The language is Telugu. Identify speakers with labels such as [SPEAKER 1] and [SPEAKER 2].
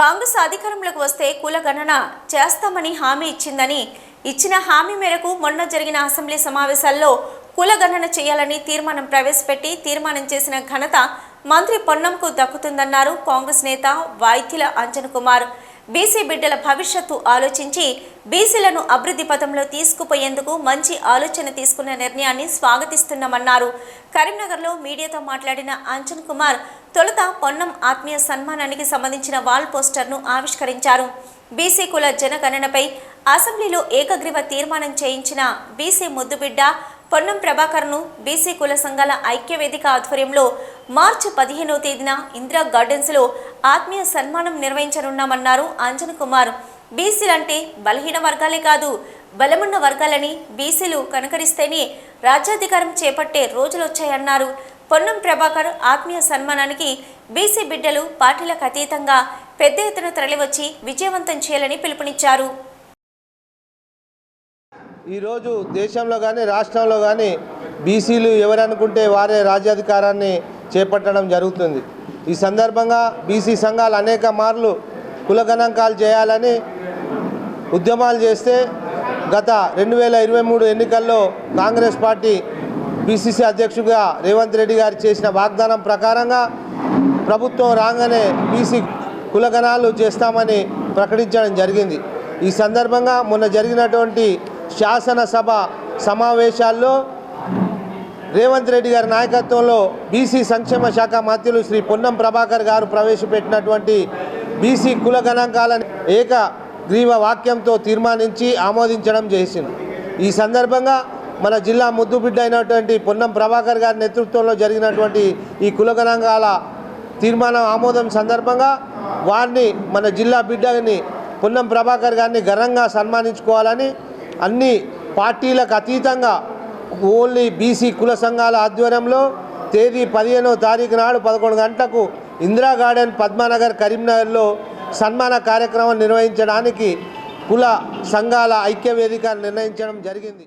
[SPEAKER 1] కాంగ్రెస్ అధికారంలోకి వస్తే కులగణన చేస్తామని హామీ ఇచ్చిందని ఇచ్చిన హామీ మేరకు మొన్న జరిగిన అసెంబ్లీ సమావేశాల్లో కులగణన చేయాలని తీర్మానం ప్రవేశపెట్టి తీర్మానం చేసిన ఘనత మంత్రి పొన్నంకు దక్కుతుందన్నారు కాంగ్రెస్ నేత వైద్యుల అంజన్ కుమార్. బీసీ బిడ్డల భవిష్యత్తు ఆలోచించి బీసీలను అభివృద్ధి పథంలో తీసుకుపోయేందుకు మంచి ఆలోచన తీసుకున్న నిర్ణయాన్ని స్వాగతిస్తున్నామన్నారు. కరీంనగర్లో మీడియాతో మాట్లాడిన అంజన్ కుమార్ తొలుత పొన్నం ఆత్మీయ సన్మానానికి సంబంధించిన వాల్ పోస్టర్ను ఆవిష్కరించారు. బీసీ కుల జనగణనపై అసెంబ్లీలో ఏకగ్రీవ తీర్మానం చేయించిన బీసీ ముద్దుబిడ్డ పొన్నం ప్రభాకర్ను బీసీ కుల సంఘాల ఐక్యవేదిక ఆధ్వర్యంలో మార్చి పదిహేనవ తేదీన ఇందిరా గార్డెన్స్లో ఆత్మీయ సన్మానం నిర్వహించనున్నామన్నారు అంజన్ కుమార్. బీసీలంటే బలహీన వర్గాలే కాదు బలమున్న వర్గాలని బీసీలు కనకరిస్తేనే రాజ్యాధికారం చేపట్టే రోజులొచ్చాయన్నారు. పొన్నం ప్రభాకర్ ఆత్మీయ సన్మానానికి బీసీ బిడ్డలు పార్టీలకు అతీతంగా పెద్ద ఎత్తున తరలివచ్చి విజయవంతం చేయాలని పిలుపునిచ్చారు.
[SPEAKER 2] ఈరోజు దేశంలో కానీ రాష్ట్రంలో కానీ బీసీలు ఎవరనుకుంటే వారే రాజ్యాధికారాన్ని చేపట్టడం జరుగుతుంది. ఈ సందర్భంగా బీసీ సంఘాలు అనేక మార్లు కుల గణాంకాలు చేయాలని ఉద్యమాలు చేస్తే గత రెండు వేల ఇరవై మూడు ఎన్నికల్లో కాంగ్రెస్ పార్టీ పిసిసి అధ్యక్షుడిగా రేవంత్ రెడ్డి గారు చేసిన వాగ్దానం ప్రకారంగా ప్రభుత్వం రాగానే బీసీ కులగణాలు చేస్తామని ప్రకటించడం జరిగింది. ఈ సందర్భంగా మొన్న జరిగినటువంటి శాసనసభ సమావేశాల్లో రేవంత్ రెడ్డి గారి నాయకత్వంలో బీసీ సంక్షేమ శాఖ మంత్రులు శ్రీ పొన్నం ప్రభాకర్ గారు ప్రవేశపెట్టినటువంటి బీసీ కుల గణాంకాలను ఏకగ్రీవ వాక్యంతో తీర్మానించి ఆమోదించడం చేసింది. ఈ సందర్భంగా మన జిల్లా ముద్దుబిడ్డ అయినటువంటి పొన్నం ప్రభాకర్ గారి నేతృత్వంలో జరిగినటువంటి ఈ కులగణాంగాల తీర్మానం ఆమోదం సందర్భంగా వారిని మన జిల్లా బిడ్డని పొన్నం ప్రభాకర్ గారిని ఘనంగా సన్మానించుకోవాలని అన్ని పార్టీలకు అతీతంగా ఓన్లీ బీసీ కుల సంఘాల ఆధ్వర్యంలో తేదీ పదిహేనవ తారీఖు నాడు పదకొండు గంటలకు ఇందిరా గార్డెన్ పద్మానగర్ కరీంనగర్లో సన్మాన కార్యక్రమం నిర్వహించడానికి కుల సంఘాల ఐక్య వేదిక నిర్ణయించడం జరిగింది.